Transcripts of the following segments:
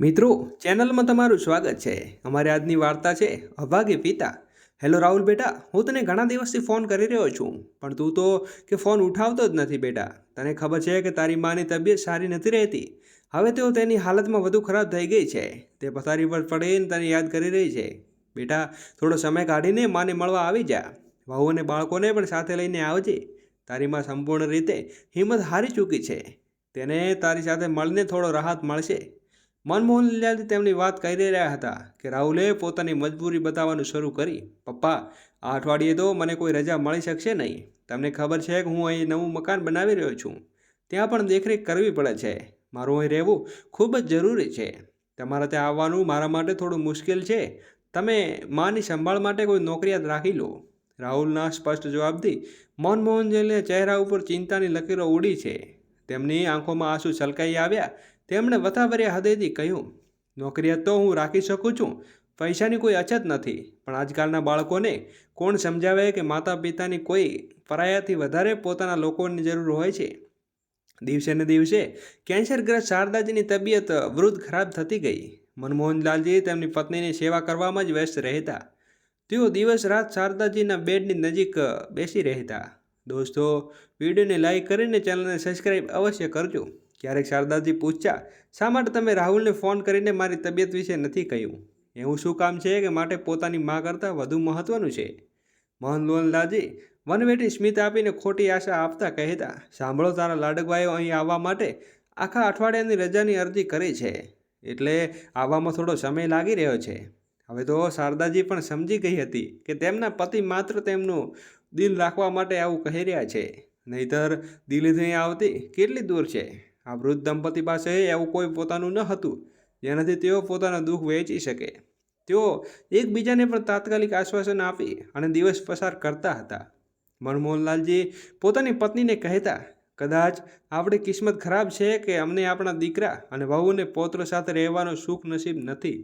મિત્રો, ચેનલમાં તમારું સ્વાગત છે. અમારી આજની વાર્તા છે, અભાગી પિતા. હેલો રાહુલ બેટા, હું તને ઘણા દિવસથી ફોન કરી રહ્યો છું, પણ તું તો કે ફોન ઉઠાવતો જ નથી બેટા. તને ખબર છે કે તારી માની તબિયત સારી નથી રહેતી. હવે તેઓ તેની હાલતમાં વધુ ખરાબ થઈ ગઈ છે. તે પથારી પર પડીને તને યાદ કરી રહી છે. બેટા, થોડો સમય કાઢીને માને મળવા આવી જા. વહુ અને બાળકોને પણ સાથે લઈને આવજે. તારી માં સંપૂર્ણ રીતે હિંમત હારી ચૂકી છે. તેને તારી સાથે મળીને થોડો રાહત મળશે. મનમોહનલાલ તેમની વાત કરી રહ્યા હતા કે રાહુલે પોતાની મજબૂરી બતાવવાનું શરૂ કરી. પપ્પા, આ અઠવાડિયે તો મને કોઈ રજા મળી શકશે નહીં. તમને ખબર છે કે હું અહીં નવું મકાન બનાવી રહ્યો છું. ત્યાં પણ દેખરેખ કરવી પડે છે. મારું અહીં રહેવું ખૂબ જ જરૂરી છે. તમારા ત્યાં આવવાનું મારા માટે થોડું મુશ્કેલ છે. તમે માની સંભાળ માટે કોઈ નોકરિયાત રાખી લો. રાહુલના સ્પષ્ટ જવાબથી મનમોહનલાલના ચહેરા ઉપર ચિંતાની લકીરો ઉડી છે. તેમની આંખોમાં આંસુ છલકાઈ આવ્યા તેમણે વથાભર્યા હૃદયથી કહ્યું, નોકરીયાત તો હું રાખી શકું છું, પૈસાની કોઈ અછત નથી, પણ આજકાલના બાળકોને કોણ સમજાવે કે માતા પિતાની કોઈ પરાયાથી વધારે પોતાના લોકોની જરૂર હોય છે? દિવસે ને દિવસે કેન્સરગ્રસ્ત શારદાજીની તબિયત વૃદ્ધ ખરાબ થતી ગઈ. મનમોહનલાલજી તેમની પત્નીની સેવા કરવામાં જ વ્યસ્ત રહેતા. તેઓ દિવસ રાત શારદાજીના બેડની નજીક બેસી રહેતા. દોસ્તો, વિડીયોને લાઈક કરીને ચેનલને સબસ્ક્રાઈબ અવશ્ય કરજો. ક્યારેક શારદાજી પૂછ્યા, શા માટે તમે રાહુલને ફોન કરીને મારી તબિયત વિશે નથી કહ્યું? એવું શું કામ છે કે માટે પોતાની મા કરતાં વધુ મહત્ત્વનું છે? મોહનલાલજી વનવેટી સ્મિત આપીને ખોટી આશા આપતા કહેતા, સાંભળો તારા લાડકભાઈઓ અહીં આવવા માટે આખા અઠવાડિયાની રજાની અરજી કરી છે, એટલે આવવામાં થોડો સમય લાગી રહ્યો છે. હવે તો શારદાજી પણ સમજી ગઈ હતી કે તેમના પતિ માત્ર તેમનું દિલ રાખવા માટે આવું કહી રહ્યા છે, નહીતર દિલ્હીથી આવતી કેટલી દૂર છે? આ વૃદ્ધ દંપતી પાસે એવું કોઈ પોતાનું ન હતું, જેનાથી તેઓ પોતાના દુઃખ વહેંચી શકે. તેઓ એકબીજાને પણ તાત્કાલિક આશ્વાસન આપી અને દિવસ પસાર કરતા હતા. મનમોહનલાલજી પોતાની પત્નીને કહેતા, કદાચ આપણી કિસ્મત ખરાબ છે કે અમને આપણા દીકરા અને વહુને પૌત્ર સાથે રહેવાનો સુખ નસીબ નથી.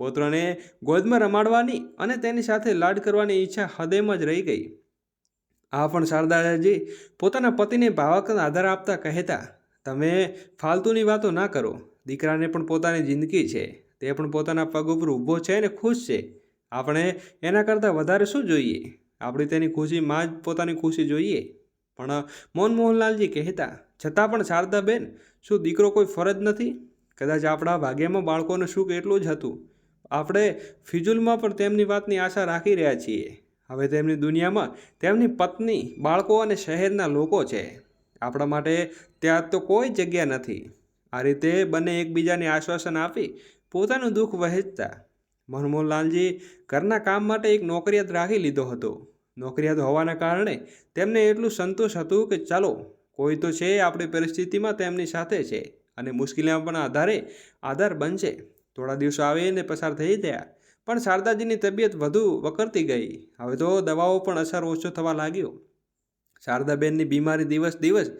પૌત્રને ગોદમાં રમાડવાની અને તેની સાથે લાડ કરવાની ઈચ્છા હૃદયમાં જ રહી ગઈ. આ પણ શારદાજી પોતાના પતિને ભાવકના આધાર આપતા કહેતા તમે ફાલતુની વાતો ના કરો. દીકરાને પણ પોતાની જિંદગી છે. તે પણ પોતાના પગ ઉપર ઊભો છે અને ખુશ છે. આપણે એના કરતાં વધારે શું જોઈએ? આપણી તેની ખુશીમાં જ પોતાની ખુશી જોઈએ. પણ મોહનમોહનલાલજી કહેતા, છતાં પણ શારદાબેન, શું દીકરો કોઈ ફરજ નથી? કદાચ આપણા ભાગ્યમાં બાળકોનું સુખ એટલું જ હતું. આપણે ફિજુલમાં પણ તેમની વાતની આશા રાખી રહ્યા છીએ. હવે તેમની દુનિયામાં તેમની પત્ની બાળકો અને શહેરના લોકો છે. આપણા માટે ત્યાં તો કોઈ જગ્યા નથી. આ રીતે બંને એકબીજાને આશ્વાસન આપી પોતાનું દુઃખ વહેંચતા મનમોહનલાલજી ઘરના કામ માટે એક નોકરિયાત રાખી લીધો હતો. નોકરિયાત હોવાના કારણે તેમને એટલું સંતોષ હતું કે ચાલો, કોઈ તો છે આપણી પરિસ્થિતિમાં તેમની સાથે છે અને મુશ્કેલીમાં પણ આધારે આધાર બનશે. થોડા દિવસો આવીને પસાર થઈ ગયા, પણ શારદાજીની તબિયત વધુ વકરતી ગઈ. હવે તો દવાઓ પણ અસર ઓછો થવા લાગ્યો. શારદાબેનની બીમારી દિવસ દિવસ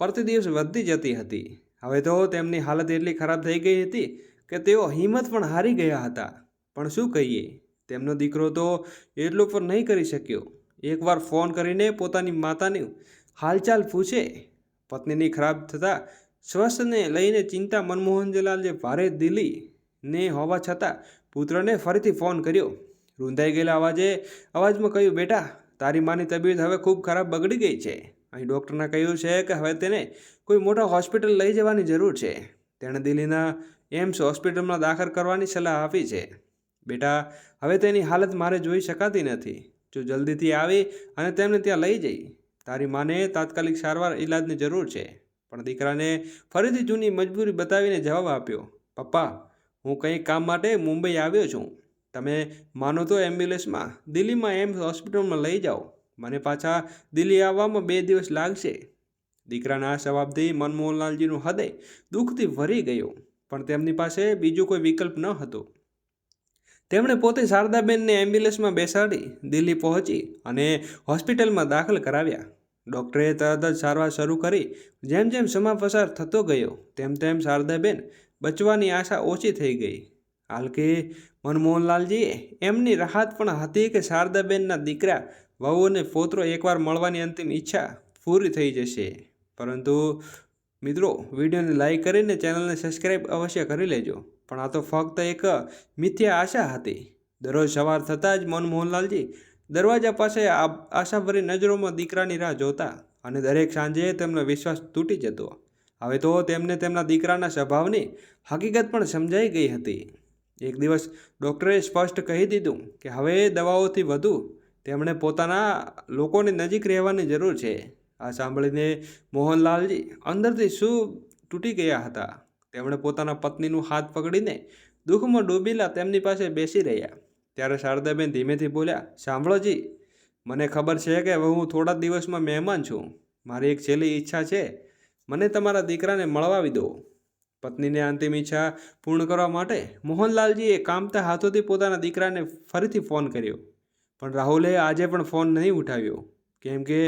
પ્રતિ દિવસ વધતી જતી હતી. હવે તો તેમની હાલત એટલી ખરાબ થઈ ગઈ હતી કે તેઓ હિંમત પણ હારી ગયા હતા. પણ શું કહીએ? તેમનો દીકરો તો એટલું પણ નહીં કરી શક્યો. એકવાર ફોન કરીને પોતાની માતાની હાલચાલ પૂછે. પત્નીની ખરાબ થતાં સ્વસ્થને લઈને ચિંતા મનમોહનલાલ જે ભારે દિલી ને હોવા છતાં પુત્રને ફરીથી ફોન કર્યો. રૂંધાઈ ગયેલા અવાજે અવાજમાં કહ્યું, બેટા તારી માની તબિયત હવે ખૂબ ખરાબ બગડી ગઈ છે. અહીં ડૉક્ટરના કહ્યું છે કે હવે તેને કોઈ મોટા હોસ્પિટલ લઈ જવાની જરૂર છે. તેણે દિલ્હીના એમ્સ હોસ્પિટલમાં દાખલ કરવાની સલાહ આપી છે. બેટા, હવે તેની હાલત મારે જોઈ શકાતી નથી. જો જલ્દીથી આવી અને તેમને ત્યાં લઈ જઈ. તારી માને તાત્કાલિક સારવાર ઇલાજની જરૂર છે. પણ દીકરાને ફરીથી જૂની મજબૂરી બતાવીને જવાબ આપ્યો. પપ્પા, હું કંઈ કામ માટે મુંબઈ આવ્યો છું. તમે માનો તો એમ્બ્યુલન્સમાં દિલ્હીમાં એમ્સ હોસ્પિટલમાં લઈ જાઓ. મને પાછા દિલ્હી આવવામાં બે દિવસ લાગશે. દીકરાના આ જવાબથી મનમોહનલાલજીનું હૃદય દુઃખથી ભરી ગયું, પણ તેમની પાસે બીજો કોઈ વિકલ્પ ન હતો. તેમણે પોતે શારદાબેનને એમ્બ્યુલન્સમાં બેસાડી દિલ્હી પહોંચી અને હોસ્પિટલમાં દાખલ કરાવ્યા. ડૉક્ટરે તરત જ સારવાર શરૂ કરી. જેમ જેમ સમય પસાર થતો ગયો, તેમ તેમ શારદાબેન બચવાની આશા ઓછી થઈ ગઈ. હાલ કે મનમોહનલાલજી, એમની રાહત પણ હતી કે શારદાબેનના દીકરા વહુ અને પોત્રો એકવાર મળવાની અંતિમ ઈચ્છા પૂરી થઈ જશે. પરંતુ મિત્રો, વિડીયોને લાઈક કરીને ચેનલને સબસ્ક્રાઈબ અવશ્ય કરી લેજો. પણ આ તો ફક્ત એક મિથ્યા આશા હતી. દરરોજ સવાર થતાં જ મનમોહનલાલજી દરવાજા પાસે આશાભરી નજરોમાં દીકરાની રાહ જોતા અને દરેક સાંજે તેમનો વિશ્વાસ તૂટી જતો. હવે તો તેમને તેમના દીકરાના સ્વભાવની હકીકત પણ સમજાઈ ગઈ હતી. એક દિવસ ડૉક્ટરે સ્પષ્ટ કહી દીધું કે હવે દવાઓથી વધુ તેમણે પોતાના લોકોની નજીક રહેવાની જરૂર છે. આ સાંભળીને મોહનલાલજી અંદરથી શું તૂટી ગયા હતા. તેમણે પોતાના પત્નીનું હાથ પકડીને દુઃખમાં ડૂબેલા તેમની પાસે બેસી રહ્યા. ત્યારે શારદાબેન ધીમેથી બોલ્યા, સાંભળોજી, મને ખબર છે કે હવે હું થોડા દિવસમાં મહેમાન છું. મારી એક છેલ્લી ઈચ્છા છે. મને તમારા દીકરાને મળવાવી દો. પત્નીને અંતિમ ઈચ્છા પૂર્ણ કરવા માટે મોહનલાલજીએ કામતા હાથોથી પોતાના દીકરાને ફરીથી ફોન કર્યો. પણ રાહુલે આજે પણ ફોન નહીં ઉઠાવ્યો. કેમ કે,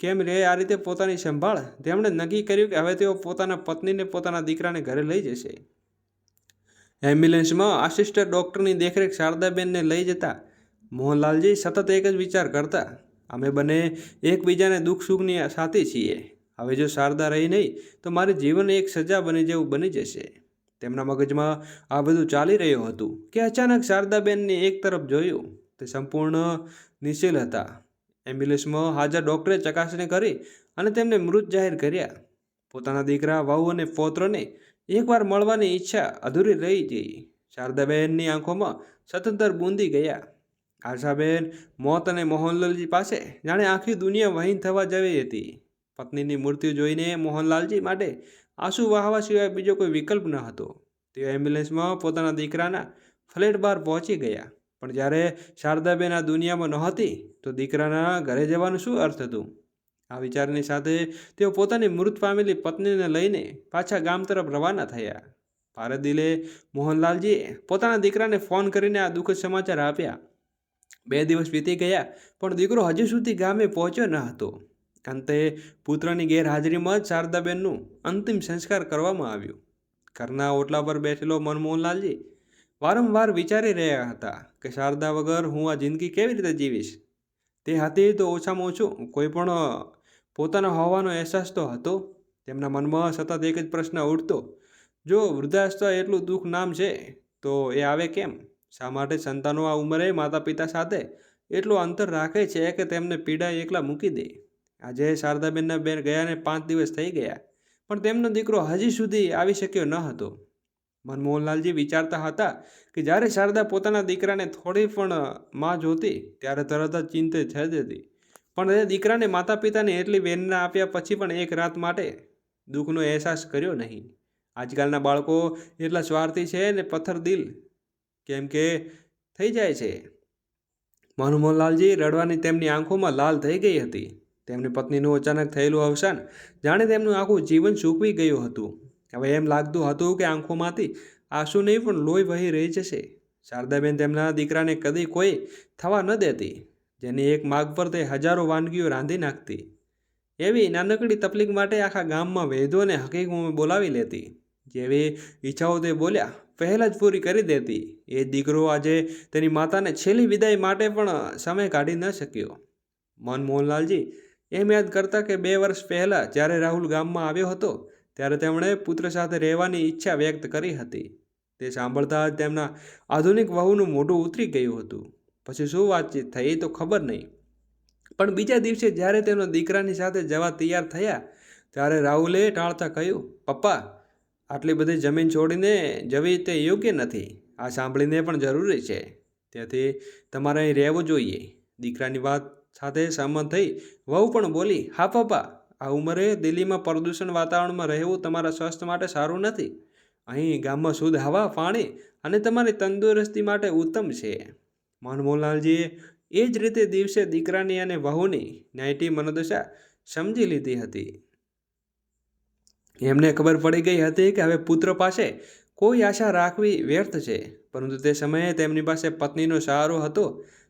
કેમ રે આ રીતે પોતાની સંભાળ? તેમણે નક્કી કર્યું કે હવે તેઓ પોતાના પત્નીને પોતાના દીકરાને ઘરે લઈ જશે. એમ્બ્યુલન્સમાં આસિસ્ટન્ટ ડૉક્ટરની દેખરેખ શારદાબેનને લઈ જતા મોહનલાલજી સતત એક જ વિચાર કરતા, અમે બંને એકબીજાને દુઃખ સુખની સાથી છીએ. હવે જો શારદા રહી નહીં, તો મારે જીવન એક સજા બની જેવું બની જશે. તેમના મગજમાં આ બધું ચાલી રહ્યું હતું કે અચાનક શારદાબેનને એક તરફ જોયું, તે સંપૂર્ણ નિશ્ચિલ હતા. એમ્બ્યુલન્સમાં હાજર ડૉક્ટરે ચકાસણી કરી અને તેમને મૃત જાહેર કર્યા. પોતાના દીકરા વહુ અને પૌત્રને એકવાર મળવાની ઈચ્છા અધૂરી રહી ગઈ શારદાબેનની આંખોમાં સતંતર બૂંદી ગયા. આશાબેન, મોત અને મોહનલાલજી પાસે જાણે આખી દુનિયા વહીન થવા જવી હતી. પત્નીની મૃત્યુ જોઈને મોહનલાલજી માટે આંસુ વહાવા સિવાય બીજો કોઈ વિકલ્પ ન હતો. તેઓ એમ્બ્યુલન્સમાં પોતાના દીકરાના ફ્લેટ બહાર પહોંચી ગયા. પણ જ્યારે શારદાબેન આ દુનિયામાં નહોતી, તો દીકરાના ઘરે જવાનું શું અર્થ હતું? આ વિચારની સાથે તેઓ પોતાની મૃત પામેલી પત્નીને લઈને પાછા ગામ તરફ રવાના થયા. ભારે દિલે મોહનલાલજીએ પોતાના દીકરાને ફોન કરીને આ દુઃખદ સમાચાર આપ્યા. બે દિવસ વીતી ગયા, પણ દીકરો હજુ સુધી ગામે પહોંચ્યો ન હતો. અંતે પુત્રની ગેરહાજરીમાં શારદાબેનનું અંતિમ સંસ્કાર કરવામાં આવ્યું. ઘરના ઓટલા પર બેઠેલો મનમોહનલાલજી વારંવાર વિચારી રહ્યા હતા કે શારદા વગર હું આ જિંદગી કેવી રીતે જીવીશ? તે હતી તો ઓછામાં ઓછું કોઈ પણ પોતાનો હોવાનો અહેસાસ તો હતો. તેમના મનમાં સતત એક જ પ્રશ્ન ઉઠતો, જો વૃદ્ધાવસ્થા એટલું દુઃખ નામ છે, તો એ આવે કેમ? શા માટે સંતાનો આ ઉંમરે માતા પિતા સાથે એટલું અંતર રાખે છે કે તેમને પીડા એકલા મૂકી દે? આજે શારદાબેનના બેન ગયાને પાંચ દિવસ થઈ ગયા, પણ તેમનો દીકરો હજી સુધી આવી શક્યો ન હતો. મનમોહનલાલજી વિચારતા હતા કે જ્યારે શારદા પોતાના દીકરાને થોડી પણ માં જોતી, ત્યારે તરત જ ચિંતિત થઈ જતી પણ એ દીકરાને માતા પિતાને એટલી વેદના આપ્યા પછી પણ એક રાત માટે દુઃખનો અહેસાસ કર્યો નહીં. આજકાલના બાળકો એટલા સ્વાર્થી છે ને પથ્થર દિલ. કેમ કે થઈ જાય છે. મનમોહનલાલજી રડવાની તેમની આંખોમાં લાલ થઈ ગઈ હતી. તેમની પત્નીનું અચાનક થયેલું અવસાન જાણે તેમનું આખું જીવન સૂકવી ગયું હતું. હવે એમ લાગતું હતું કે આંખોમાંથી આંસુ નહીં, પણ લોહી વહી રહી જશે. શારદાબેન તેમના દીકરાને કદી કોઈ થવા ન દેતી. જેની એક માગ પર તે હજારો વાનગીઓ રાંધી નાખતી. એવી નાનકડી તકલીફ માટે આખા ગામમાં વૈદોને હકીકમાં બોલાવી લેતી. જેવી ઈચ્છાઓ તે બોલ્યા, પહેલાં જ પૂરી કરી દેતી. એ દીકરો આજે તેની માતાને છેલ્લી વિદાય માટે પણ સમય કાઢી ન શક્યો. મનમોહનલાલજી એમ યાદ કરતા કે બે વર્ષ પહેલાં જ્યારે રાહુલ ગામમાં આવ્યો હતો, ત્યારે તેમણે પુત્ર સાથે રહેવાની ઈચ્છા વ્યક્ત કરી હતી. તે સાંભળતા જ તેમના આધુનિક વહુનું મોઢું ઉતરી ગયું હતું. પછી શું વાતચીત થઈ તો ખબર નહીં. પણ બીજા દિવસે જ્યારે તેનો દીકરાની સાથે જવા તૈયાર થયા, ત્યારે રાહુલે ટાળતા કહ્યું, પપ્પા, આટલી બધી જમીન છોડીને જવી તે યોગ્ય નથી. આ સાંભળીને પણ જરૂરી છે. તેથી તમારે અહીં રહેવું જોઈએ. દીકરાની વાત સાથે સહમત થઈ વહુ પણ બોલી, હા, પપ્પા, આ ઉંમરે દિલ્હીમાં પ્રદૂષણ વાતાવરણમાં રહેવું તમારા સ્વાસ્થ્ય માટે સારું નથી. અહીં ગામમાં શુદ્ધ હવા, પાણી અને તમારી તંદુરસ્તી માટે ઉત્તમ છે. મનમોહનલાલજીએ એ જ રીતે દિવસે દીકરાની અને વહુની નાઇટી મનોદશા સમજી લીધી હતી. એમને ખબર પડી ગઈ હતી કે હવે પુત્ર પાસે કોઈ આશા રાખવી વ્યર્થ છે, પરંતુ તે સમયે તેમની પાસે પત્નીનો સહારો હતો.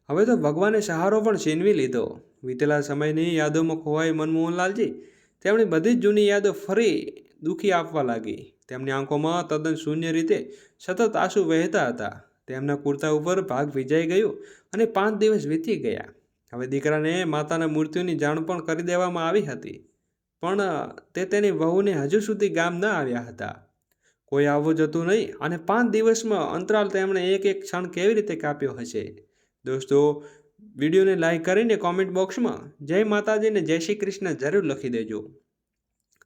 હવે તો ભગવાને સહારો પણ છીનવી લીધો. વીતેલા સમયની યાદોમાં ખોવાઈ મનમોહનલાલજી તેમની બધી જ જૂની યાદો ફરી દુઃખી આપવા લાગી. તેમની આંખોમાં તદ્દન શૂન્ય રીતે સતત આંસુ વહેતા હતા. તેમના કુર્તા ઉપર ભાગ ભીજાઈ ગયો અને પાંચ દિવસ વીતી ગયા. હવે દીકરાને માતાના મૃત્યુની જાણ પણ કરી દેવામાં આવી હતી. પણ તે તેની વહુને હજુ સુધી ગામ ન આવ્યા હતા. કોઈ આવવું જતું નહીં અને પાંચ દિવસમાં અંતરાલ તેમણે એક એક ક્ષણ કેવી રીતે કાપ્યો હશે? દોસ્તો, વિડીયોને લાઈક કરીને કોમેન્ટ બોક્સમાં જય માતાજીને જય શ્રી કૃષ્ણ જરૂર લખી દેજો.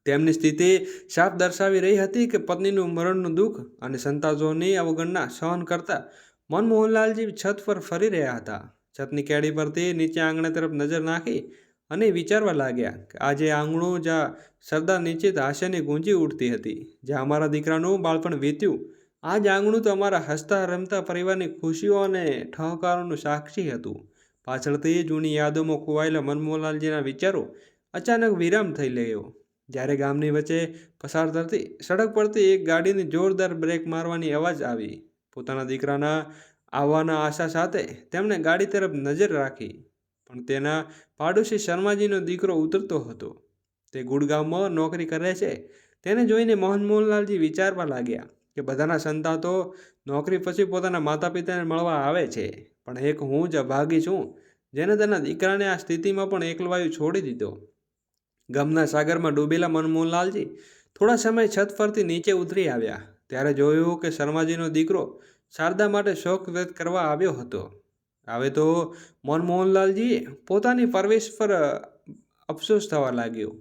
તેમની સ્થિતિ સાફ દર્શાવી રહી હતી કે પત્નીનું મરણનું દુઃખ અને સંતાજોની અવગણના સહન કરતા મનમોહનલાલજી છત પર ફરી રહ્યા હતા. છતની કેડી પરથી નીચે આંગણા તરફ નજર નાખી અને વિચારવા લાગ્યા કે આજે આંગણું જ્યાં સરદાર નીચે હાસ્યની ગુંજી ઉઠતી હતી. જ્યાં અમારા દીકરાનું બાળપણ વીત્યું આ જ આંગણું તો અમારા હસતા રમતા પરિવારની ખુશીઓ અને ઠહકારોનું સાક્ષી હતું. પાછળથી જૂની યાદોમાં ખોવાયેલા મનમોહનલાલજીના વિચારો અચાનક વિરામ થઈ ગયો. જ્યારે ગામની વચ્ચે પસાર થતી સડક પરથી એક ગાડીની જોરદાર બ્રેક મારવાની અવાજ આવી. પોતાના દીકરાના આવવાના આશા સાથે તેમણે ગાડી તરફ નજર રાખી. પણ તેના પાડોશી શર્માજીનો દીકરો ઉતરતો હતો. તે ગુડગામમાં નોકરી કરે છે. તેને જોઈને મોહનમોહનલાલજી વિચારવા લાગ્યા. કે બધાના સંતા તો નોકરી પછી પોતાના માતા પિતાને મળવા આવે છે. પણ એક હું જ અભાગી છું જેને તેના દીકરાને આ સ્થિતિમાં પણ એકલવાયુ છોડી દીધો. ગમના સાગરમાં ડૂબેલા મનમોહનલાલજી થોડા સમય છત પરથી નીચે ઉતરી આવ્યા, ત્યારે જોયું કે શર્માજીનો દીકરો શારદા માટે શોક વ્યક્ત કરવા આવ્યો હતો. હવે તો મનમોહનલાલજીએ પોતાની પરવેશ પર અફસોસ થવા લાગ્યો.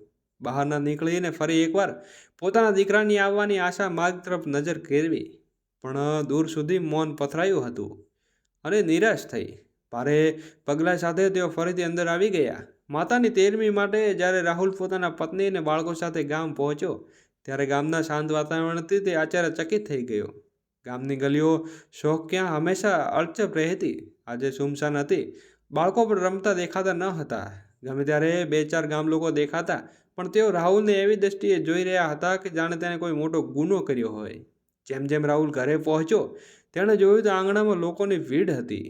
બહારના નીકળીને ફરી એકવાર પોતાના દીકરાની આવવાની આશા માર્ગ તરફ નજર કેળવી. પણ દૂર સુધી મૌન પથરાયું હતું અને નિરાશ થઈ. ભારે પગલાં સાથે તેઓ ફરીથી અંદર આવી ગયા. માતાની તેરમી માટે જ્યારે રાહુલ પોતાના પત્ની અને બાળકો સાથે ગામ પહોંચ્યો, ત્યારે ગામના શાંત વાતાવરણથી તે આશ્ચર્યચકિત થઈ ગયો. ગામની ગલીઓ શોખ ક્યાં હંમેશા અળચપ રહેતી. આજે સુમસાન હતી. બાળકો પણ રમતા દેખાતા ન હતા. ગમે ત્યારે બે ચાર ગામ લોકો દેખાતા પણ તેઓ રાહુલને એવી દ્રષ્ટિએ જોઈ રહ્યા હતા કે જાણે તેણે કોઈ મોટો ગુનો કર્યો હોય. જેમ જેમ રાહુલ ઘરે પહોંચ્યો, તેણે જોયું તો આંગણામાં લોકોની ભીડ હતી.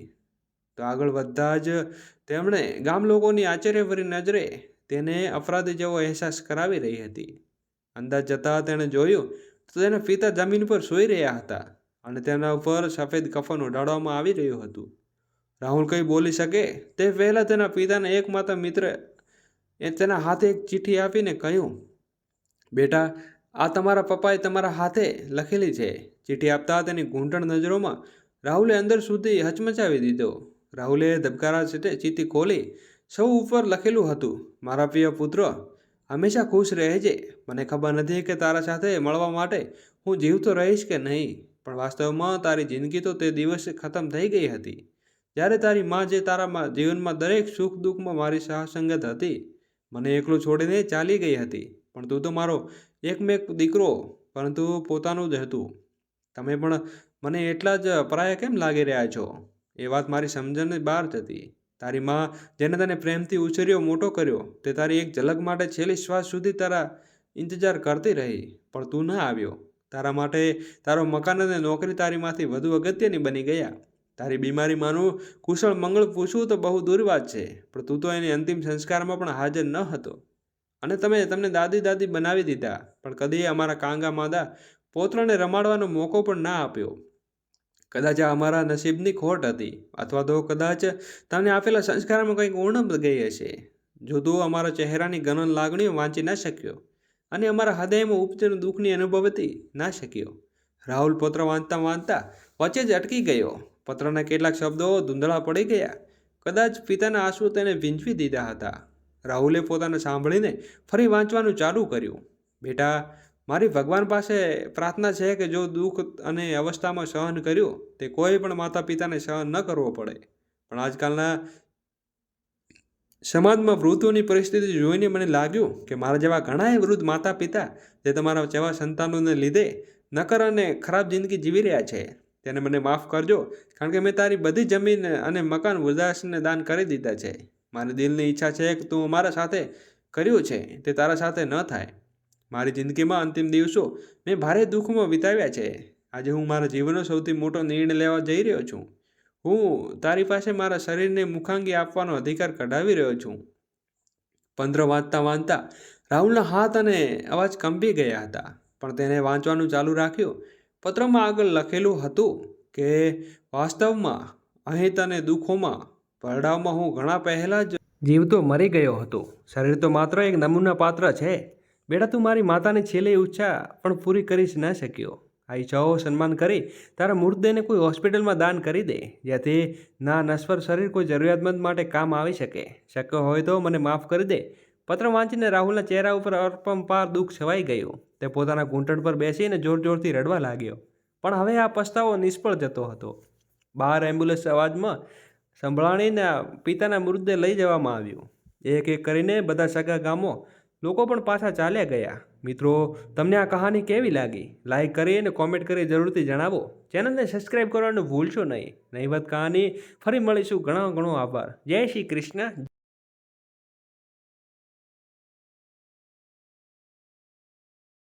તો આગળ વધતા જ તેમણે ગામ લોકોની આશ્ચર્યભરી નજરે તેને અપરાધી જેવો અહેસાસ કરાવી રહી હતી. અંદાજ જતાં તેણે જોયું તો તેના પિતા જમીન પર સૂઈ રહ્યા હતા અને તેના ઉપર સફેદ કફન ઉડાડવામાં આવી રહ્યું હતું. રાહુલ કંઈ બોલી શકે તે પહેલાં તેના પિતાના એકમાત્ર મિત્ર એ તેના હાથે એક ચિઠ્ઠી આપીને કહ્યું, બેટા, આ તમારા પપ્પાએ તમારા હાથે લખેલી છે. ચિઠ્ઠી આપતા તેની ઘૂંટણ નજરોમાં રાહુલે અંદર સુધી હચમચાવી દીધો. રાહુલે ધબકારા ચીતી ખોલી, સૌ ઉપર લખેલું હતું, મારા પ્રિય પુત્ર, હંમેશા ખુશ રહેજે. મને ખબર નથી કે તારા સાથે મળવા માટે હું જીવતો રહીશ કે નહીં, પણ વાસ્તવમાં તારી જિંદગી તો તે દિવસે ખતમ થઈ ગઈ હતી. જ્યારે તારી મા જે તારા જીવનમાં દરેક સુખ દુઃખમાં મારી સહસંગત હતી મને એકલું છોડીને ચાલી ગઈ હતી. પણ તું તો મારો એકમેક દીકરો, પરંતુ પોતાનું જ હતું. તમે પણ મને એટલા જ પરાયા કેમ લાગી રહ્યા છો? એ વાત મારી સમજણની બહાર જ હતી. તારી માં જેને તને પ્રેમથી ઉછેર્યો, મોટો કર્યો, તે તારી એક ઝલક માટે છેલ્લી શ્વાસ સુધી તારા ઇંતજાર કરતી રહી, પણ તું ન આવ્યો. તારા માટે તારો મકાન અને નોકરી તારીમાંથી વધુ અગત્યની બની ગયા. તારી બીમારીમાંનું કુશળ મંગળ પૂછવું તો બહુ દૂર વાત છે, પણ તું તો એની અંતિમ સંસ્કારમાં પણ હાજર ન હતો. અને તમે તમને દાદી દાદી બનાવી દીધા, પણ કદી અમારા કાંગા માદા પોત્રને રમાડવાનો મોકો પણ ના આપ્યો. કદાચ આ અમારા નસીબની ખોટ હતી, અથવા તો કદાચ તમને આપેલા સંસ્કારમાં કંઈક ઉણપ ગઈ હશે. જો તું અમારા ચહેરાની ગનન લાગણીઓ વાંચી ન શક્યો, અને અમારા હૃદયમાં ઉપજેલું દુઃખની અનુભવતી ના શક્યો. રાહુલ પત્ર વાંચતા વાંચતા વચ્ચે જ અટકી ગયો. પત્રના કેટલાક શબ્દો ધૂંધળા પડી ગયા. કદાચ પિતાના આંસુ તેને વીંચવી દીધા હતા. રાહુલે પોતાને સાંભળીને ફરી વાંચવાનું ચાલુ કર્યું. બેટા, મારી ભગવાન પાસે પ્રાર્થના છે કે જો દુઃખ અને અવસ્થામાં સહન કર્યું, તે કોઈ પણ માતા પિતાને સહન ન કરવો પડે. પણ આજકાલના સમાજમાં વૃદ્ધોની પરિસ્થિતિ જોઈને મને લાગ્યું કે મારા જેવા ઘણાય વૃદ્ધ માતા પિતા જે તમારા જેવા સંતાનોને લીધે નકર અને ખરાબ જિંદગી જીવી રહ્યા છે. તેને મને માફ કરજો, કારણ કે મેં તારી બધી જમીન અને મકાન વૃદ્ધાશ્રમને દાન કરી દીધા છે. મારી દિલની ઈચ્છા છે કે તું અમારા સાથે કર્યું છે, તે તારા સાથે ન થાય. મારી જિંદગીમાં અંતિમ દિવસો મેં ભારે દુઃખમાં વિતાવ્યા છે. આજે હું મારા જીવનનો સૌથી મોટો નિર્ણય લેવા જઈ રહ્યો છું. હું તારી પાસે મારા શરીરને મુખાંગી આપવાનો અધિકાર કઢાવી રહ્યો છું. પંદર વાંચતા વાંચતા રાહુલના હાથ અને અવાજ કંપી ગયા હતા. પણ તેને વાંચવાનું ચાલુ રાખ્યું. પત્રમાં આગળ લખેલું હતું કે, વાસ્તવમાં અહીં તને દુઃખોમાં પરડાવમાં હું ઘણા પહેલાં જ જીવતો મરી ગયો હતો. શરીર તો માત્ર એક નમૂના પાત્ર છે. બેટા, તું મારી માતાની છેલ્લી ઈચ્છા પણ પૂરી કરી ન શક્યો. આ ઈચ્છાઓ સન્માન કરી, તારા મૃતદેહને કોઈ હોસ્પિટલમાં દાન કરી દે, જેથી ના નશ્વર શરીર કોઈ જરૂરિયાતમંદ માટે કામ આવી શકે. શક્ય હોય તો મને માફ કરી દે. પત્ર વાંચીને રાહુલના ચહેરા ઉપર અપંપાર દુઃખ છવાઈ ગયું. તે પોતાના ઘૂંટણ પર બેસીને જોર જોરથી રડવા લાગ્યો. પણ હવે આ પસ્તાવો નિષ્ફળ જતો હતો. બહાર એમ્બ્યુલન્સ અવાજમાં સંભળાણીને પિતાના મૃતદેહ લઈ જવામાં આવ્યું. એક એક કરીને બધા સગા ગામો લોકો પણ પાછા ચાલ્યા ગયા. મિત્રો, તમને આ કહાની કેવી લાગી? લાઈક કરી અને કોમેન્ટ કરી જરૂરથી જણાવો. ચેનલને સબસ્ક્રાઈબ કરવાનું ભૂલશો નહીં. નહીવત કહાની ફરી મળીશું. ઘણો ઘણો આભાર. જય શ્રી કૃષ્ણ.